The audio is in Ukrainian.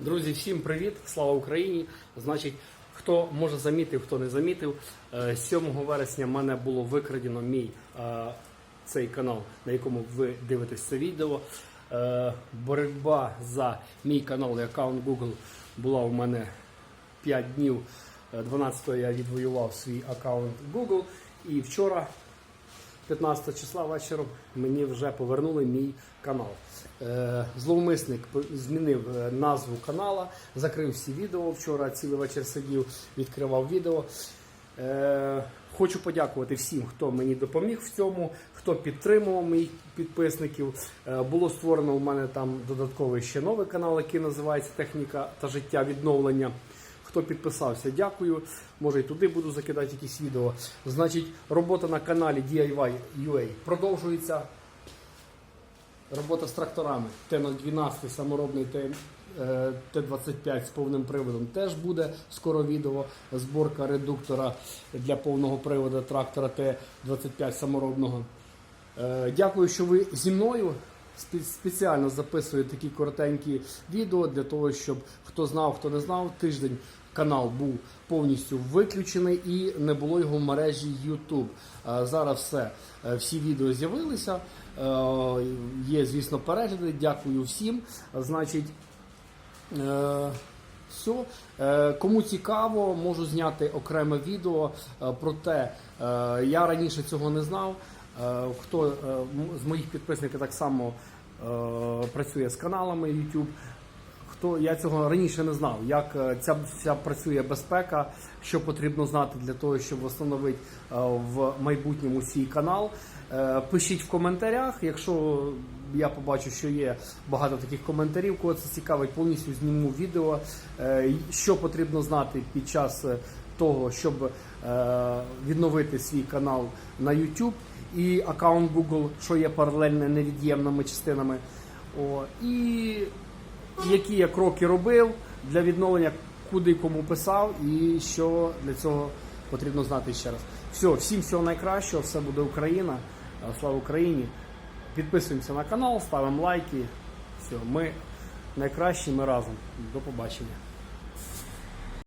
Друзі, всім привіт! Слава Україні! Значить, хто може замітив, хто не замітив, е, 7 вересня в мене було викрадено мій е, цей канал, на якому ви дивитесь це відео. Е, Боротьба за мій канал і аккаунт Google була у мене 5 днів. Е, 12-го я відвоював свій аккаунт Google. І вчора 15 числа вечором мені вже повернули мій канал. Е, Зловмисник змінив е, назву канала, закрив всі відео. Вчора цілий вечір сидів, відкривав відео. Е, Хочу подякувати всім, хто мені допоміг в цьому, хто підтримував моїх підписників. Було створено у мене там додатковий ще новий канал, який називається Техніка та життя відновлення. Хто підписався, дякую. Може і туди буду закидати якісь відео. Значить, робота на каналі DIY UA продовжується. Робота з тракторами Т-012 саморобний Т- е, Т-25 з повним приводом теж буде скоро відео. Зборка редуктора для повного приводу трактора Т-25 саморобного. Е, Дякую, що ви зі мною. Спе- Спеціально записую такі коротенькі відео для того, щоб хто знав, хто не знав, тиждень канал був повністю виключений і не було його в мережі YouTube. Е, Зараз все, Е, всі відео з'явилися. Е, Є, звісно, перегляди. Дякую всім. Значить, все. Кому цікаво, можу зняти окреме відео про те. Я раніше цього не знав. Е, Хто е, з моїх підписників так само е, працює з каналами YouTube. Хто я цього раніше не знав, як ця вся працює безпека, що потрібно знати для того, щоб встановити в майбутньому свій канал. Пишіть в коментарях, якщо я побачу, що є багато таких коментарів, кого це цікавить, повністю зніму відео, що потрібно знати під час того, щоб відновити свій канал на YouTube і аккаунт Google, що є паралельно невід'ємними частинами. О, і які я кроки робив для відновлення, куди кому писав, і що для цього потрібно знати ще раз. Все, всім всього найкращого, все буде Україна. Е, Слава Україні! Підписуємося на канал, ставимо лайки. Все, ми найкращі, ми разом. До побачення.